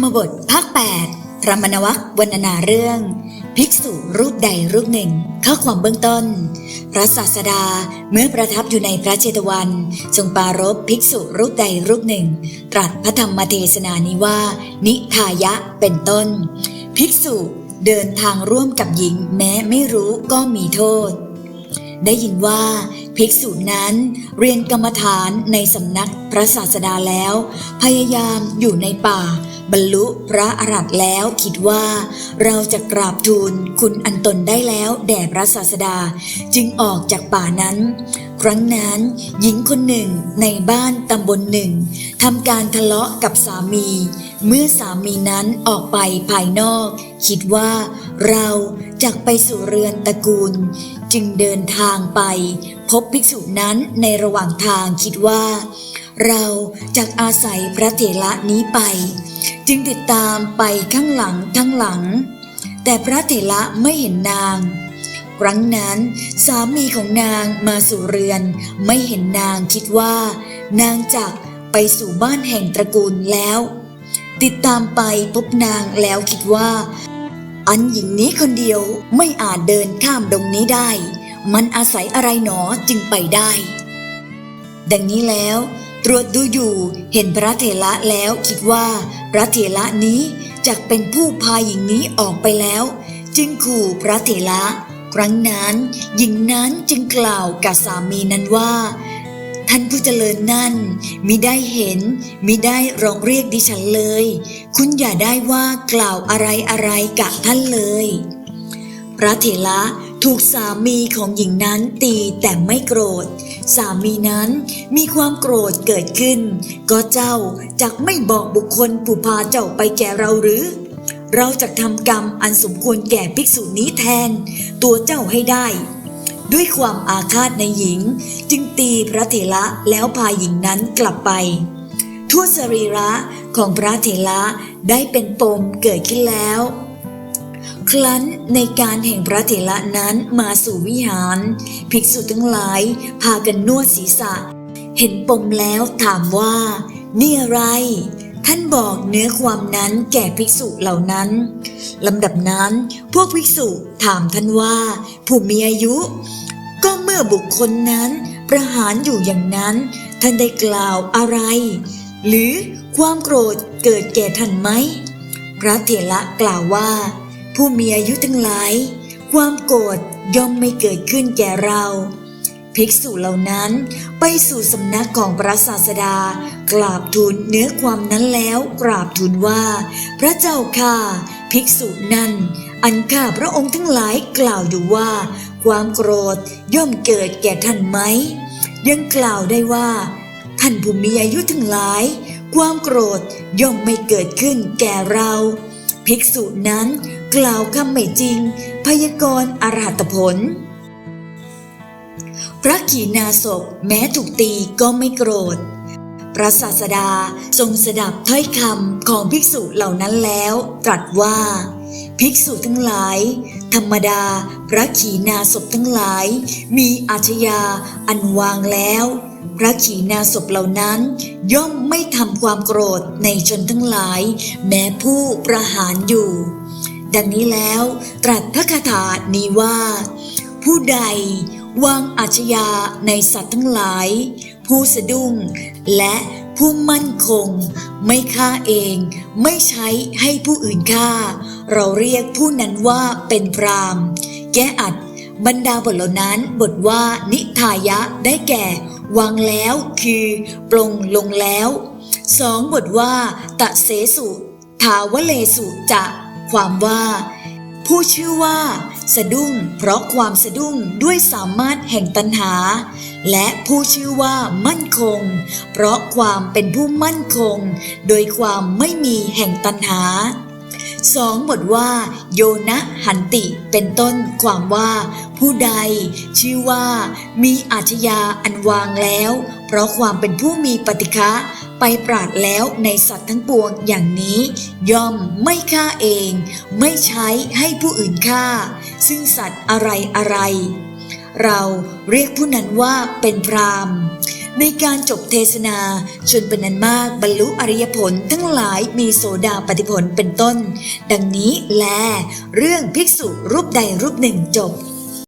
รมบทภาค 8 พระมณวัควรรณนาเรื่อง ภิกษุรูปใดรูปหนึ่ง ข้อความเบื้องต้น พระศาสดาเมื่อประทับอยู่ในพระเจตวันทรงปรารภภิกษุรูปใดรูปหนึ่ง ตรัสพระธรรมเทศนานี้ว่า นิทายะเป็นต้น ภิกษุเดินทางร่วมกับหญิงแม้ไม่รู้ก็มีโทษ ได้ยินว่าภิกษุนั้นเรียนกรรมฐานในสำนักพระศาสดาแล้ว พยายามอยู่ในป่า บรรลุพระอรหันต์แล้วคิดว่า เราจะกราบทูลคุณอันตนได้แล้วแด่พระศาสดา จึงออกจากป่านั้น ครั้งนั้นหญิงคนหนึ่งในบ้านตำบลหนึ่งทำการทะเลาะกับสามี เมื่อสามีนั้นออกไปภายนอก คิดว่า เราจะไปสู่เรือนตระกูล จึงเดินทางไป พบภิกษุนั้นในระหว่างทางคิดว่า เราจะอาศัยพระเถระนี้ไป จึงติดตามไปข้างหลังทั้งหลัง แต่พระเถระไม่เห็นนาง ครั้งนั้นสามีของนางมาสู่เรือน ไม่เห็นนางคิดว่า นางจักไปสู่บ้านแห่งตระกูลแล้วติดตามไปพบนางแล้วคิดว่า อันหญิงนี้คนเดียวไม่อาจเดินข้ามดงนี้ได้ มันอาศัยอะไรหนอจึงไปได้ ดังนี้แล้ว ตรวจดูอยู่เห็นพระเถระแล้วคิดว่า พระเถระนี้จะเป็นผู้พาหญิงนี้ออกไปแล้ว จึงขู่พระเถระครั้งนั้นหญิงนั้นจึงกล่าวกับสามีนั้นว่า ท่านผู้เจริญนั่นมิได้เห็นมิได้ร้องเรียกดิฉันเลย คุณอย่าได้ว่ากล่าวอะไรอะไรกับท่านเลย พระเถระถูกสามีของหญิงนั้นตีแต่ไม่โกรธ สามีนั้นมีความโกรธเกิดขึ้น ก็เจ้าจักไม่บอกบุคคลผู้พาเจ้าไปแก่เราหรือ เราจะทำกรรมอันสมควรแก่ภิกษุนี้แทน ตัวเจ้าให้ได้ ด้วยความอาฆาตในหญิง จึงตีพระเถระแล้วพาหญิงนั้นกลับไป ทั่วสรีระของพระเถระได้เป็นปมเกิดขึ้นแล้ว ครั้นในการแห่งพระเถระนั้นมาสู่วิหาร ภิกษุทั้งหลายพากันนวดศีรษะ เห็นปมแล้วถามว่า นี่อะไร ท่านบอกเนื้อความนั้นแก่ภิกษุเหล่านั้นลำดับนั้นพวกภิกษุถามท่านว่า ผู้มีอายุ ก็เมื่อบุคคลนั้นประหารอยู่อย่างนั้น ท่านได้กล่าวอะไร หรือความโกรธเกิดแก่ท่านไหมพระเถระกล่าวว่า ผู้มีอายุทั้งหลาย ความโกรธย่อมไม่เกิดขึ้นแก่เรา ภิกษุเหล่านั้นไปสู่สำนักของพระศาสดา กราบทูลเนื้อความนั้นแล้วกราบทูลว่า พระเจ้าค่ะ ภิกษุนั้นอันข้าพระองค์ทั้งหลายกล่าวอยู่ว่า ความโกรธย่อมเกิดแก่ท่านไหม ยังกล่าวได้ว่า ท่านผู้มีอายุทั้งหลาย ความโกรธย่อมไม่เกิดขึ้นแก่เรา ภิกษุนั้นกล่าวคำไม่จริง พยากรณ์อรหัตผล พระขีณาสพแม้ถูกตีก็ไม่โกรธ พระศาสดาทรงสดับถ้อยคำของภิกษุเหล่านั้นแล้ว ตรัสว่า ภิกษุทั้งหลาย ธรรมดาพระขีณาสพทั้งหลาย มีอาชญาอันวางแล้ว พระขีณาสพเหล่านั้น ย่อมไม่ทำความโกรธในชนทั้งหลาย แม้ผู้ประหารอยู่ ดังนี้แล้ว ตรัสพระคาถานี้ว่า ผู้ใด วางอาชญาในสัตว์ทั้งหลาย ผู้สะดุ้งและผู้มั่นคง ไม่ฆ่าเอง ไม่ใช้ให้ผู้อื่นฆ่า เราเรียกผู้นั้นว่าเป็นพรามแก้อัดบรรดาบทเหล่านั้นบทว่านิทายะได้แก่ วางแล้วคือปลงลงแล้วสองบทว่าตะเสสุทาวเลสุจะ ความว่า ผู้ชื่อว่า สะดุ้ง เพราะความสะดุ้งด้วยสามารถแห่งตัณหา และผู้ชื่อว่ามั่นคง เพราะความเป็นผู้มั่นคง โดยความไม่มีแห่งตัณหาสองบทว่า โยนะหันติเป็นต้นความว่า ผู้ใด ชื่อว่า มีอาชญาอันวางแล้ว เพราะความเป็นผู้มีปฏิฆะ ไปปราดแล้วในสัตว์ทั้งปวงอย่างนี้ ย่อมไม่ฆ่าเอง ไม่ใช้ให้ผู้อื่นฆ่า ซึ่งสัตว์อะไรอะไร เราเรียกผู้นั้นว่าเป็นพรามในการจบเทศนาชนเป็นนันมากบรรลุอริยผลทั้งหลายมีโสดาปฏิผลเป็นต้น ดังนี้แล เรื่องภิกษุรูปใดรูปหนึ่งจบ